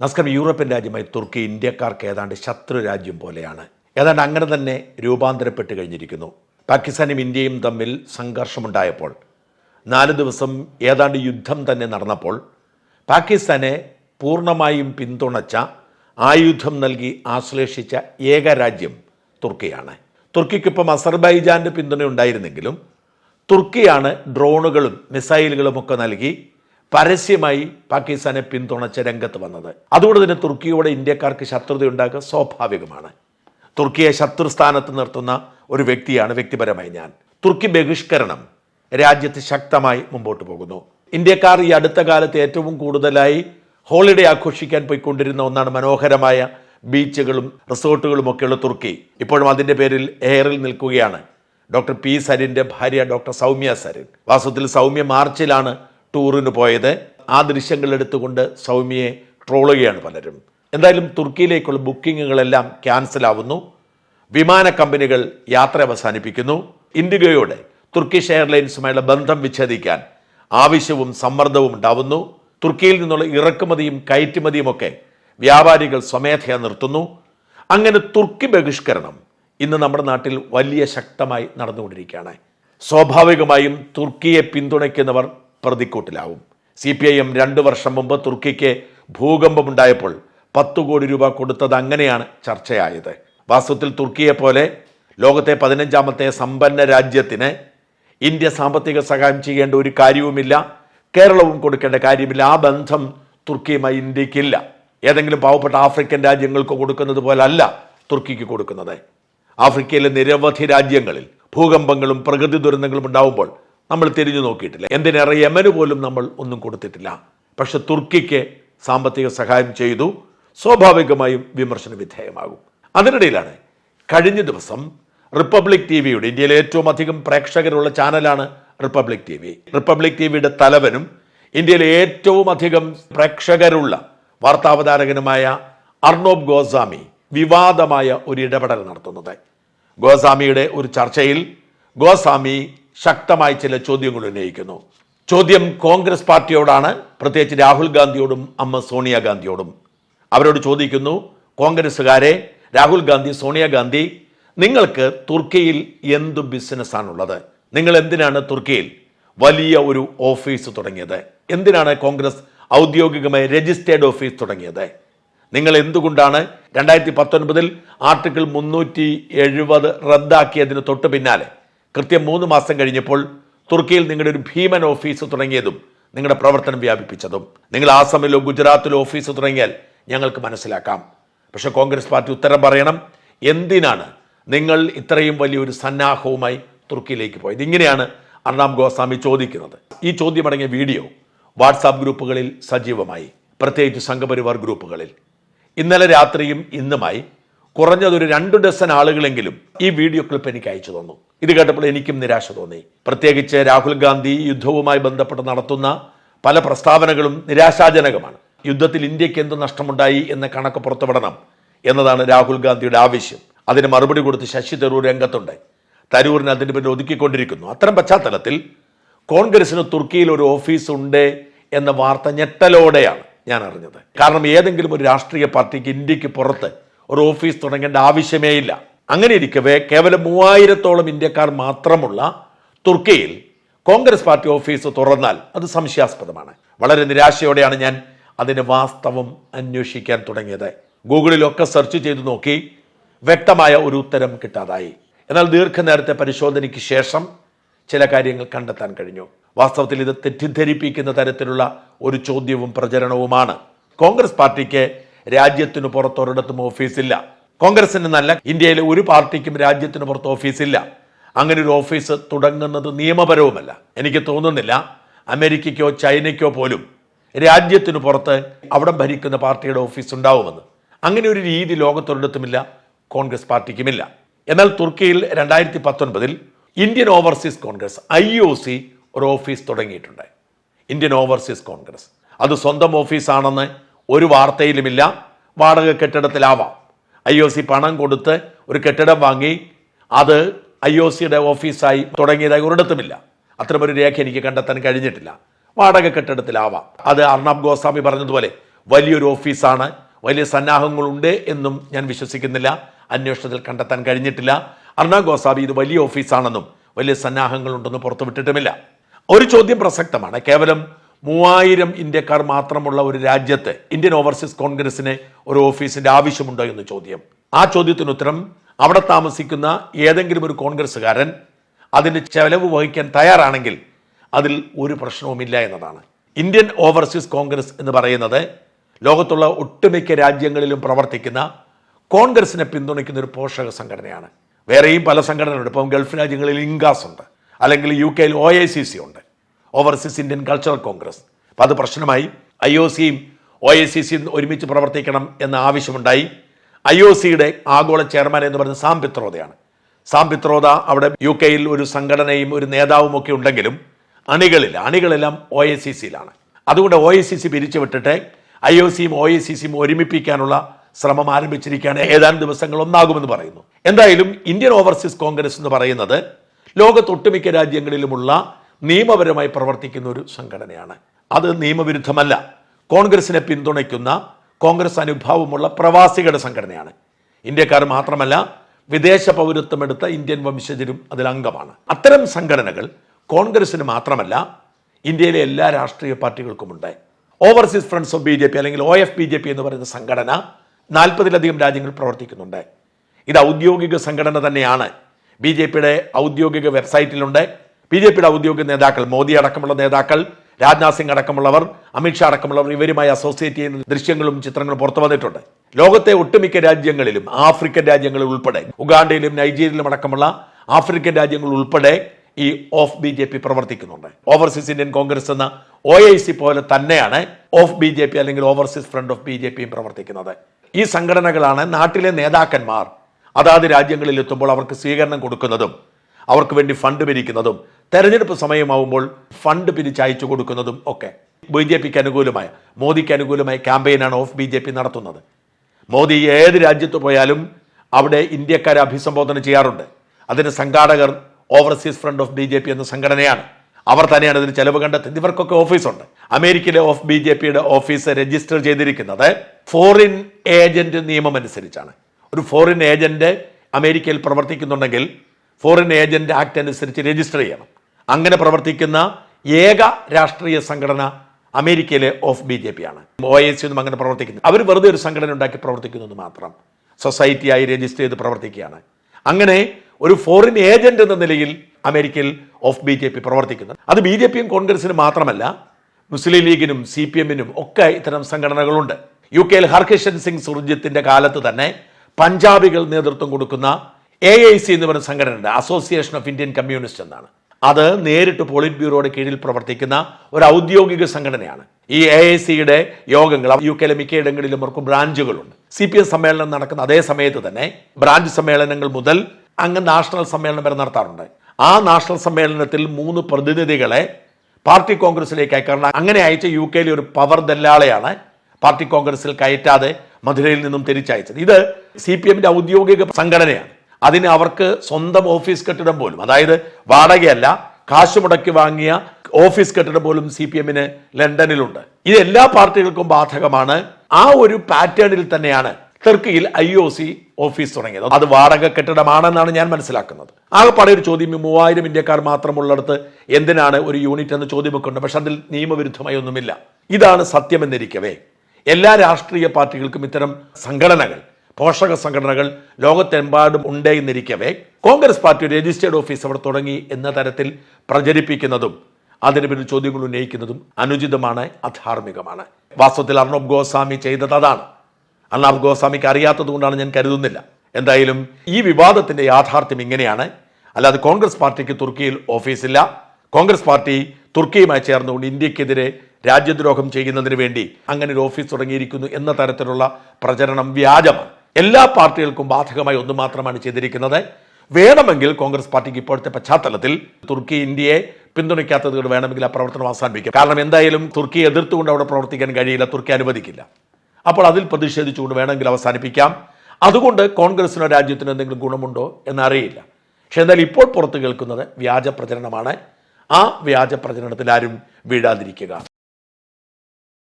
നമസ്കാരം. യൂറോപ്യൻ രാജ്യമായി തുർക്കി ഇന്ത്യക്കാർക്ക് ഏതാണ്ട് ശത്രു രാജ്യം പോലെയാണ്. ഏതാണ്ട് അങ്ങനെ തന്നെ രൂപാന്തരപ്പെട്ട് കഴിഞ്ഞിരിക്കുന്നു. പാകിസ്ഥാനും ഇന്ത്യയും തമ്മിൽ സംഘർഷമുണ്ടായപ്പോൾ നാല് ദിവസം ഏതാണ്ട് യുദ്ധം തന്നെ നടന്നപ്പോൾ പാകിസ്ഥാനെ പൂർണമായും പിന്തുണച്ച ആയുധം നൽകി ആശ്ലേഷിച്ച ഏക രാജ്യം തുർക്കിയാണ്. തുർക്കിക്കിപ്പം അസർബൈജാന്റെ പിന്തുണ ഉണ്ടായിരുന്നെങ്കിലും തുർക്കിയാണ് ഡ്രോണുകളും മിസൈലുകളും ഒക്കെ നൽകി പരസ്യമായി പാകിസ്ഥാനെ പിന്തുണച്ച രംഗത്ത് വന്നത്. അതുകൊണ്ട് തന്നെ തുർക്കിയോട് ഇന്ത്യക്കാർക്ക് ശത്രുതയുണ്ടാക്കുക സ്വാഭാവികമാണ്. തുർക്കിയെ ശത്രുസ്ഥാനത്ത് നിർത്തുന്ന ഒരു വ്യക്തിയാണ് വ്യക്തിപരമായി ഞാൻ. തുർക്കി ബഹിഷ്കരണം രാജ്യത്ത് ശക്തമായി മുമ്പോട്ട് പോകുന്നു. ഇന്ത്യക്കാർ ഈ അടുത്ത കാലത്ത് ഏറ്റവും കൂടുതലായി ഹോളിഡേ ആഘോഷിക്കാൻ പോയിക്കൊണ്ടിരുന്ന ഒന്നാണ് മനോഹരമായ ബീച്ചുകളും റിസോർട്ടുകളും ഒക്കെയുള്ള തുർക്കി. ഇപ്പോഴും അതിന്റെ പേരിൽ എയറിൽ നിൽക്കുകയാണ്. ഡോക്ടർ പി സരിന്റെ ഭാര്യ ഡോക്ടർ സൗമ്യ സരിൻ. വാസ്തവത്തിൽ സൗമ്യ മാർച്ചിലാണ് ടൂറിന് പോയത്. ആ ദൃശ്യങ്ങൾ എടുത്തുകൊണ്ട് സൗമ്യയെ ട്രോളുകയാണ് പലരും. എന്തായാലും തുർക്കിയിലേക്കുള്ള ബുക്കിങ്ങുകളെല്ലാം ക്യാൻസൽ ആവുന്നു. വിമാന കമ്പനികൾ യാത്ര അവസാനിപ്പിക്കുന്നു. ഇൻഡിഗോയോടെ തുർക്കിഷ് എയർലൈൻസുമായുള്ള ബന്ധം വിച്ഛേദിക്കാൻ ആവശ്യവും സമ്മർദ്ദവും ഉണ്ടാവുന്നു. തുർക്കിയിൽ നിന്നുള്ള ഇറക്കുമതിയും കയറ്റുമതിയും ഒക്കെ വ്യാപാരികൾ സ്വമേധയാ നിർത്തുന്നു. അങ്ങനെ തുർക്കി ബഹിഷ്കരണം ഇന്ന് നമ്മുടെ നാട്ടിൽ വലിയ ശക്തമായി നടന്നുകൊണ്ടിരിക്കുകയാണ്. സ്വാഭാവികമായും തുർക്കിയെ പിന്തുണയ്ക്കുന്നവർ പ്രതിക്കൂട്ടിലാവും. സി പി ഐ എം രണ്ട് വർഷം മുമ്പ് തുർക്കിക്ക് ഭൂകമ്പമുണ്ടായപ്പോൾ പത്ത് കോടി രൂപ കൊടുത്തത് അങ്ങനെയാണ് ചർച്ചയായത്. വാസ്തവത്തിൽ തുർക്കിയെ പോലെ ലോകത്തെ പതിനഞ്ചാമത്തെ സമ്പന്ന രാജ്യത്തിന് ഇന്ത്യ സാമ്പത്തിക സഹായം ചെയ്യേണ്ട ഒരു കാര്യവുമില്ല കേരളവും കൊടുക്കേണ്ട കാര്യമില്ല ആ ബന്ധം തുർക്കിയുമായി ഇന്ത്യക്കില്ല. ഏതെങ്കിലും പാവപ്പെട്ട ആഫ്രിക്കൻ രാജ്യങ്ങൾക്ക് കൊടുക്കുന്നത് പോലല്ല തുർക്കിക്ക് കൊടുക്കുന്നത്. ആഫ്രിക്കയിലെ നിരവധി രാജ്യങ്ങളിൽ ഭൂകമ്പങ്ങളും പ്രകൃതി ദുരന്തങ്ങളും ഉണ്ടാവുമ്പോൾ നമ്മൾ തിരിഞ്ഞു നോക്കിയിട്ടില്ല. എന്തിനേറെ യമന് പോലും നമ്മൾ ഒന്നും കൊടുത്തിട്ടില്ല. പക്ഷെ തുർക്കിക്ക് സാമ്പത്തിക സഹായം ചെയ്തു. സ്വാഭാവികമായും വിമർശന വിധേയമാകും. അതിനിടയിലാണ് കഴിഞ്ഞ ദിവസം റിപ്പബ്ലിക് ടി വിയുടെ ഇന്ത്യയിലെ ഏറ്റവും അധികം പ്രേക്ഷകരുള്ള ചാനലാണ് Republic T V Republic T വിയുടെ തലവനും ഇന്ത്യയിലെ ഏറ്റവും അധികം പ്രേക്ഷകരുള്ള വാർത്താവതാരകനുമായ അർണോബ് ഗോസ്വാമി വിവാദമായ ഒരു ഇടപെടൽ നടത്തുന്നത്. ഗോസ്വാമിയുടെ ഒരു ചർച്ചയിൽ ഗോസ്വാമി ശക്തമായി ചില ചോദ്യങ്ങൾ ഉന്നയിക്കുന്നു. ചോദ്യം കോൺഗ്രസ് പാർട്ടിയോടാണ് പ്രത്യേകിച്ച് രാഹുൽ ഗാന്ധിയോടും അമ്മ സോണിയാഗാന്ധിയോടും അവരോട് ചോദിക്കുന്നു കോൺഗ്രസ്സുകാരെ രാഹുൽ ഗാന്ധി സോണിയാഗാന്ധി നിങ്ങൾക്ക് തുർക്കിയിൽ എന്ത് ബിസിനസ്സാണുള്ളത് നിങ്ങൾ എന്തിനാണ് തുർക്കിയിൽ വലിയ ഒരു ഓഫീസ് തുടങ്ങിയത്? എന്തിനാണ് കോൺഗ്രസ് ഔദ്യോഗികമായി രജിസ്റ്റേർഡ് ഓഫീസ് തുടങ്ങിയത്? നിങ്ങൾ എന്തുകൊണ്ടാണ് രണ്ടായിരത്തി പത്തൊൻപതിൽ ആർട്ടിക്കിൾ മുന്നൂറ്റി എഴുപത് റദ്ദാക്കിയതിന് തൊട്ട് പിന്നാലെ കൃത്യം മൂന്ന് മാസം കഴിഞ്ഞപ്പോൾ തുർക്കിയിൽ നിങ്ങളുടെ ഒരു ഭീമൻ ഓഫീസ് തുടങ്ങിയതും നിങ്ങളുടെ പ്രവർത്തനം വ്യാപിപ്പിച്ചതും. നിങ്ങൾ ആസാമിലോ ഗുജറാത്തിലോ ഓഫീസ് തുടങ്ങിയാൽ ഞങ്ങൾക്ക് മനസ്സിലാക്കാം. പക്ഷേ കോൺഗ്രസ് പാർട്ടി ഉത്തരം പറയണം. എന്തിനാണ് നിങ്ങൾ ഇത്രയും വലിയൊരു സന്നാഹവുമായി തുർക്കിയിലേക്ക് പോയത്? ഇങ്ങനെയാണ് അർണാം ഗോസ്വാമി ചോദിക്കുന്നത്. ഈ ചോദ്യമടങ്ങിയ വീഡിയോ വാട്സാപ്പ് ഗ്രൂപ്പുകളിൽ സജീവമായി. പ്രത്യേകിച്ച് സംഘപരിവാർ ഗ്രൂപ്പുകളിൽ. ഇന്നലെ രാത്രിയും ഇന്നുമായി കുറഞ്ഞതൊരു രണ്ടു ഡസൻ ആളുകളെങ്കിലും ഈ വീഡിയോ ക്ലിപ്പ് എനിക്ക് അയച്ചു തന്നു. ഇത് കേട്ടപ്പോൾ എനിക്കും നിരാശ തോന്നി. പ്രത്യേകിച്ച് രാഹുൽ ഗാന്ധി യുദ്ധവുമായി ബന്ധപ്പെട്ട് നടത്തുന്ന പല പ്രസ്താവനകളും നിരാശാജനകമാണ്. യുദ്ധത്തിൽ ഇന്ത്യയ്ക്ക് എന്ത് നഷ്ടമുണ്ടായി എന്ന കണക്ക് പുറത്തുവിടണം എന്നതാണ് രാഹുൽ ഗാന്ധിയുടെ ആവശ്യം. അതിന് മറുപടി കൊടുത്ത് ശശി തരൂർ രംഗത്തുണ്ട്. തരൂരിന് അതിന് പിന്നെ ഒതുക്കിക്കൊണ്ടിരിക്കുന്നു. അത്തരം പശ്ചാത്തലത്തിൽ കോൺഗ്രസിന് തുർക്കിയിൽ ഒരു ഓഫീസ് ഉണ്ട് എന്ന വാർത്ത ഞെട്ടലോടെയാണ് ഞാൻ അറിഞ്ഞത്. കാരണം ഏതെങ്കിലും ഒരു രാഷ്ട്രീയ പാർട്ടിക്ക് ഇന്ത്യയ്ക്ക് പുറത്ത് ഒരു ഓഫീസ് തുടങ്ങേണ്ട ആവശ്യമേ ഇല്ല. അങ്ങനെ ഇരിക്കവേ കേവലം മൂവായിരത്തോളം ഇന്ത്യക്കാർ മാത്രമുള്ള തുർക്കിയിൽ കോൺഗ്രസ് പാർട്ടി ഓഫീസ് തുറന്നാൽ അത് സംശയാസ്പദമാണ്. വളരെ നിരാശയോടെയാണ് ഞാൻ അതിന് വാസ്തവം അന്വേഷിക്കാൻ തുടങ്ങിയത്. ഗൂഗിളിലൊക്കെ സെർച്ച് ചെയ്തു നോക്കി വ്യക്തമായ ഒരു ഉത്തരം കിട്ടാതായി. എന്നാൽ ദീർഘനേരത്തെ പരിശോധനയ്ക്ക് ശേഷം ചില കാര്യങ്ങൾ കണ്ടെത്താൻ കഴിഞ്ഞു. വാസ്തവത്തിൽ ഇത് തെറ്റിദ്ധരിപ്പിക്കുന്ന തരത്തിലുള്ള ഒരു ചോദ്യവും പ്രചരണവുമാണ്. കോൺഗ്രസ് പാർട്ടിക്ക് രാജ്യത്തിന് പുറത്ത് ഒരിടത്തും ഓഫീസില്ല. കോൺഗ്രസിന് നല്ല ഇന്ത്യയിലെ ഒരു പാർട്ടിക്കും രാജ്യത്തിന് പുറത്ത് ഓഫീസില്ല. അങ്ങനെ ഒരു ഓഫീസ് തുടങ്ങുന്നത് നിയമപരവുമല്ല. എനിക്ക് തോന്നുന്നില്ല അമേരിക്കയ്ക്കോ ചൈനയ്ക്കോ പോലും രാജ്യത്തിന് പുറത്ത് അവിടം ഭരിക്കുന്ന പാർട്ടിയുടെ ഓഫീസ് ഉണ്ടാവുമെന്ന്. അങ്ങനെ ഒരു രീതി ലോകത്തൊരിടത്തുമില്ല കോൺഗ്രസ് പാർട്ടിക്കുമില്ല. എന്നാൽ തുർക്കിയിൽ രണ്ടായിരത്തി പത്തൊൻപതിൽ Indian Overseas Congress I O C ഒരു ഓഫീസ് തുടങ്ങിയിട്ടുണ്ട്. Indian Overseas Congress. അത് സ്വന്തം ഓഫീസാണെന്ന് ഒരു വാർത്തയിലുമില്ല. വാടക കെട്ടിടത്തിലാവാം. ഐ ഒ സി പണം കൊടുത്ത് ഒരു കെട്ടിടം വാങ്ങി അത് ഐ ഒ സിയുടെ ഓഫീസായി തുടങ്ങിയതായി ഒരിടത്തുമില്ല. അത്തരമൊരു രേഖ എനിക്ക് കണ്ടെത്താൻ കഴിഞ്ഞിട്ടില്ല. വാടക കെട്ടിടത്തിലാവാം. അത് അർണബ് ഗോസ്വാമി പറഞ്ഞതുപോലെ വലിയൊരു ഓഫീസാണ്. വലിയ സന്നാഹങ്ങളുണ്ട് എന്നും ഞാൻ വിശ്വസിക്കുന്നില്ല. അന്വേഷണത്തിൽ കണ്ടെത്താൻ കഴിഞ്ഞിട്ടില്ല. അർണബ് ഗോസ്വാമി ഇത് വലിയ ഓഫീസാണെന്നും വലിയ സന്നാഹങ്ങളുണ്ടെന്നും പുറത്തുവിട്ടിട്ടുമില്ല. ഒരു ചോദ്യം പ്രസക്തമാണ്. കേവലം മൂവായിരം ഇന്ത്യക്കാർ മാത്രമുള്ള ഒരു രാജ്യത്ത് ഇന്ത്യൻ ഓവർസീസ് കോൺഗ്രസിന് ഒരു ഓഫീസിന്റെ ആവശ്യമുണ്ടോ എന്ന് ചോദ്യം. ആ ചോദ്യത്തിന് ഉത്തരം അവിടെ താമസിക്കുന്ന ഏതെങ്കിലും ഒരു കോൺഗ്രസ്സുകാരൻ അതിന്റെ ചെലവ് വഹിക്കാൻ തയ്യാറാണെങ്കിൽ അതിൽ ഒരു പ്രശ്നവുമില്ല എന്നതാണ്. ഇന്ത്യൻ ഓവർസീസ് കോൺഗ്രസ് എന്ന് പറയുന്നത് ലോകത്തുള്ള ഒട്ടുമിക്ക രാജ്യങ്ങളിലും പ്രവർത്തിക്കുന്ന കോൺഗ്രസിനെ പിന്തുണയ്ക്കുന്ന ഒരു പോഷക സംഘടനയാണ്. വേറെയും പല സംഘടനകളുണ്ട്. ഇപ്പം ഗൾഫ് രാജ്യങ്ങളിൽ ഇൻഗാസ് ഉണ്ട്. അല്ലെങ്കിൽ യു കെയിൽ ഒ ഐ സി സി ഉണ്ട്. ഓവർസീസ് ഇന്ത്യൻ കൾച്ചറൽ കോൺഗ്രസ് അപ്പം അത് പ്രശ്നമായി. ഐ ഒ സിയും ഒ എ സി സിയും ഒരുമിച്ച് പ്രവർത്തിക്കണം എന്ന ആവശ്യമുണ്ടായി. ഐ ഒ സിയുടെ ആഗോള ചെയർമാൻ എന്ന് പറയുന്നത് സാം പിത്രോദയാണ്. സാം പിത്രോദ അവിടെ യു കെയിൽ ഒരു സംഘടനയും ഒരു നേതാവും ഒക്കെ ഉണ്ടെങ്കിലും അണികളില്ല. അണികളെല്ലാം ഒ എ സി സിയിലാണ്. അതുകൊണ്ട് ഒ എ സി സി പിരിച്ചുവിട്ടിട്ട് ഐ ഒ സിയും ഒ എ സി സിയും ഒരുമിപ്പിക്കാനുള്ള ശ്രമം ആരംഭിച്ചിരിക്കുകയാണ്. ഏതാനും ദിവസങ്ങൾ ഒന്നാകുമെന്ന് പറയുന്നു. എന്തായാലും ഇന്ത്യൻ ഓവർസീസ് കോൺഗ്രസ് എന്ന് പറയുന്നത് ലോകത്തൊട്ടുമിക്ക രാജ്യങ്ങളിലുമുള്ള നിയമപരമായി പ്രവർത്തിക്കുന്ന ഒരു സംഘടനയാണ്. അത് നിയമവിരുദ്ധമല്ല. കോൺഗ്രസിനെ പിന്തുണയ്ക്കുന്ന കോൺഗ്രസ് അനുഭാവമുള്ള പ്രവാസികളുടെ സംഘടനയാണ്. ഇന്ത്യക്കാർ മാത്രമല്ല വിദേശ പൗരത്വമെടുത്ത ഇന്ത്യൻ വംശജരും അതിൽ അംഗമാണ്. അത്തരം സംഘടനകൾ കോൺഗ്രസിന് മാത്രമല്ല ഇന്ത്യയിലെ എല്ലാ രാഷ്ട്രീയ പാർട്ടികൾക്കുമുണ്ട്. Overseas Friends of B J P അല്ലെങ്കിൽ O F B J P എന്ന് പറയുന്ന സംഘടന നാൽപ്പതിലധികം രാജ്യങ്ങൾ പ്രവർത്തിക്കുന്നുണ്ട്. ഇത് ഔദ്യോഗിക സംഘടന തന്നെയാണ്. ബി ജെ പിയുടെ ഔദ്യോഗിക വെബ്സൈറ്റിലുണ്ട്. ബി ജെ പിയുടെ ഔദ്യോഗിക നേതാക്കൾ മോദി അടക്കമുള്ള നേതാക്കൾ രാജ്നാഥ് സിംഗ് അടക്കമുള്ളവർ അമിത്ഷാ അടക്കമുള്ളവർ ഇവരുമായി അസോസിയേറ്റ് ചെയ്യുന്ന ദൃശ്യങ്ങളും ചിത്രങ്ങളും പുറത്തു വന്നിട്ടുണ്ട്. ലോകത്തെ ഒട്ടുമിക്ക രാജ്യങ്ങളിലും ആഫ്രിക്കൻ രാജ്യങ്ങളിൽ ഉൾപ്പെടെ ഉഗാണ്ടയിലും നൈജീരിയയിലും അടക്കമുള്ള ആഫ്രിക്കൻ രാജ്യങ്ങൾ ഉൾപ്പെടെ ഈ ഓഫ് ബി ജെ പി പ്രവർത്തിക്കുന്നുണ്ട്. ഓവർസീസ് ഇന്ത്യൻ കോൺഗ്രസ് എന്ന ഒ ഐ സി പോലെ തന്നെയാണ് ഓഫ് ബി ജെ പി അല്ലെങ്കിൽ Overseas Friend of B J പിയും പ്രവർത്തിക്കുന്നത്. ഈ സംഘടനകളാണ് നാട്ടിലെ നേതാക്കന്മാർ അതാത് രാജ്യങ്ങളിൽ എത്തുമ്പോൾ അവർക്ക് സ്വീകരണം കൊടുക്കുന്നതും അവർക്ക് വേണ്ടി ഫണ്ട് പിരിക്കുന്നതും തെരഞ്ഞെടുപ്പ് സമയമാവുമ്പോൾ ഫണ്ട് പിരിച്ചയച്ചു കൊടുക്കുന്നതും ഒക്കെ. ബി ജെ പിക്ക് അനുകൂലമായ മോദിക്ക് അനുകൂലമായ ക്യാമ്പയിനാണ് ഓഫ് ബി ജെ പി നടത്തുന്നത്. മോദി ഏത് രാജ്യത്ത് പോയാലും അവിടെ ഇന്ത്യക്കാരെ അഭിസംബോധന ചെയ്യാറുണ്ട്. അതിന് സംഘാടകർ Overseas Friend of B J P എന്ന സംഘടനയാണ്. അവർ തന്നെയാണ് ഇതിന് ചെലവ് കണ്ടെത്തുന്നത്. ഇവർക്കൊക്കെ ഓഫീസുണ്ട്. അമേരിക്കയിലെ ഓഫ് ബി ജെ പിയുടെ ഓഫീസ് രജിസ്റ്റർ ചെയ്തിരിക്കുന്നത് ഫോറിൻ ഏജന്റ് നിയമം അനുസരിച്ചാണ്. ഒരു ഫോറിൻ ഏജന്റ് അമേരിക്കയിൽ പ്രവർത്തിക്കുന്നുണ്ടെങ്കിൽ ഫോറിൻ ഏജന്റ് ആക്ട് അനുസരിച്ച് രജിസ്റ്റർ ചെയ്യണം. അങ്ങനെ പ്രവർത്തിക്കുന്ന ഏക രാഷ്ട്രീയ സംഘടന അമേരിക്കയിലെ ഓഫ് ബി ജെ പി ആണ്. ഒ എസ് ഒന്നും അങ്ങനെ പ്രവർത്തിക്കുന്നു അവർ വെറുതെ ഒരു സംഘടന ഉണ്ടാക്കി പ്രവർത്തിക്കുന്നത് മാത്രം. സൊസൈറ്റിയായി രജിസ്റ്റർ ചെയ്ത് പ്രവർത്തിക്കുകയാണ്. അങ്ങനെ ഒരു ഫോറിൻ ഏജന്റ് എന്ന നിലയിൽ അമേരിക്കയിൽ ഓഫ് ബി ജെ പി പ്രവർത്തിക്കുന്നത് അത് ബി ജെ പിയും കോൺഗ്രസിനും മാത്രമല്ല മുസ്ലിം ലീഗിനും സി പി എമ്മിനും ഒക്കെ ഇത്തരം സംഘടനകളുണ്ട്. യു കെയിൽ ഹർകിഷൻ സിംഗ് സുർജിത്തിന്റെ കാലത്ത് തന്നെ പഞ്ചാബികൾ നേതൃത്വം കൊടുക്കുന്ന എ ഐ സി എന്ന് പറയുന്ന സംഘടനയുണ്ട്. അസോസിയേഷൻ ഓഫ് ഇന്ത്യൻ കമ്മ്യൂണിസ്റ്റ് എന്നാണ്. അത് നേരിട്ട് പോളിറ്റ് ബ്യൂറോയുടെ കീഴിൽ പ്രവർത്തിക്കുന്ന ഒരു ഔദ്യോഗിക സംഘടനയാണ്. ഈ എ ഐ സിയുടെ യോഗങ്ങൾ യു കെയിലെ മിക്കയിടങ്ങളിലും അവർക്ക് ബ്രാഞ്ചുകളുണ്ട്. സി പി എം സമ്മേളനം നടക്കുന്ന അതേ സമയത്ത് തന്നെ ബ്രാഞ്ച് സമ്മേളനങ്ങൾ മുതൽ അങ്ങ് നാഷണൽ സമ്മേളനം വരെ നടത്താറുണ്ട്. ആ നാഷണൽ സമ്മേളനത്തിൽ മൂന്ന് പ്രതിനിധികളെ പാർട്ടി കോൺഗ്രസിലേക്ക് അയക്കാറുണ്ട് അങ്ങനെ അയച്ച യു കെയിലെ ഒരു പവർ ദല്ലാളെയാണ് പാർട്ടി കോൺഗ്രസിൽ കയറ്റാതെ മധുരയിൽ നിന്നും തിരിച്ചയച്ചത്. ഇത് സി പി എമ്മിന്റെ ഔദ്യോഗിക സംഘടനയാണ്. അതിന് അവർക്ക് സ്വന്തം ഓഫീസ് കെട്ടിടം പോലും അതായത് വാടകയല്ല കാശ് മുടക്കി വാങ്ങിയ ഓഫീസ് കെട്ടിടം പോലും സി പി എമ്മിന് ലണ്ടനിലുണ്ട്. ഇത് എല്ലാ പാർട്ടികൾക്കും ബാധകമാണ്. ആ ഒരു പാറ്റേണിൽ തന്നെയാണ് തുർക്കിയിൽ ഐ ഒ സി ഓഫീസ് തുടങ്ങിയത്. അത് വാടക കെട്ടിടമാണെന്നാണ് ഞാൻ മനസ്സിലാക്കുന്നത്. ആകെപ്പാടെ ഒരു ചോദ്യം മൂവായിരം ഇന്ത്യക്കാർ മാത്രമുള്ളിടത്ത് എന്തിനാണ് ഒരു യൂണിറ്റ് എന്ന് ചോദ്യമൊക്കെ ഉണ്ട് പക്ഷെ അതിൽ നിയമവിരുദ്ധമായി ഒന്നുമില്ല. ഇതാണ് സത്യമെന്നിരിക്കവേ. എല്ലാ രാഷ്ട്രീയ പാർട്ടികൾക്കും ഇത്തരം സംഘടനകൾ പോഷക സംഘടനകൾ ലോകത്തെമ്പാടും ഉണ്ടെന്നിരിക്കവേ കോൺഗ്രസ് പാർട്ടി രജിസ്റ്റേർഡ് ഓഫീസ് അവിടെ തുടങ്ങി എന്ന തരത്തിൽ പ്രചരിപ്പിക്കുന്നതും അതിന് പിന്നിൽ ചോദ്യങ്ങൾ ഉന്നയിക്കുന്നതും അനുചിതമാണ് അധാർമികമാണ്. വാസ്തവത്തിൽ അർണബ് ഗോസ്വാമി ചെയ്തത് അതാണ്. അർണബ് ഗോസ്വാമിക്ക് അറിയാത്തത് കൊണ്ടാണ് ഞാൻ കരുതുന്നില്ല. എന്തായാലും ഈ വിവാദത്തിന്റെ യാഥാർത്ഥ്യം ഇങ്ങനെയാണ്. അല്ലാതെ കോൺഗ്രസ് പാർട്ടിക്ക് തുർക്കിയിൽ ഓഫീസില്ല കോൺഗ്രസ് പാർട്ടി തുർക്കിയുമായി ചേർന്നുകൊണ്ട് ഇന്ത്യക്കെതിരെ രാജ്യദ്രോഹം ചെയ്യുന്നതിന് വേണ്ടി അങ്ങനെ ഒരു ഓഫീസ് തുടങ്ങിയിരിക്കുന്നു എന്ന തരത്തിലുള്ള പ്രചരണം വ്യാജമാണ്. എല്ലാ പാർട്ടികൾക്കും ബാധകമായി ഒന്ന് മാത്രമാണ് ചെയ്തിരിക്കുന്നത്. വേണമെങ്കിൽ കോൺഗ്രസ് പാർട്ടിക്ക് ഇപ്പോഴത്തെ പശ്ചാത്തലത്തിൽ തുർക്കി ഇന്ത്യയെ പിന്തുണയ്ക്കാത്തത് കൊണ്ട് വേണമെങ്കിൽ ആ പ്രവർത്തനം അവസാനിപ്പിക്കും. കാരണം എന്തായാലും തുർക്കിയെ എതിർത്തുകൊണ്ട് അവിടെ പ്രവർത്തിക്കാൻ കഴിയില്ല തുർക്കി അനുവദിക്കില്ല. അപ്പോൾ അതിൽ പ്രതിഷേധിച്ചുകൊണ്ട് വേണമെങ്കിൽ അവസാനിപ്പിക്കാം. അതുകൊണ്ട് കോൺഗ്രസിനോ രാജ്യത്തിനോ എന്തെങ്കിലും ഗുണമുണ്ടോ എന്നറിയില്ല. പക്ഷെ എന്നാൽ ഇപ്പോൾ പുറത്തു കേൾക്കുന്നത് വ്യാജ പ്രചരണമാണ്. ആ വ്യാജ പ്രചരണത്തിൽ ആരും വീഴാതിരിക്കുക.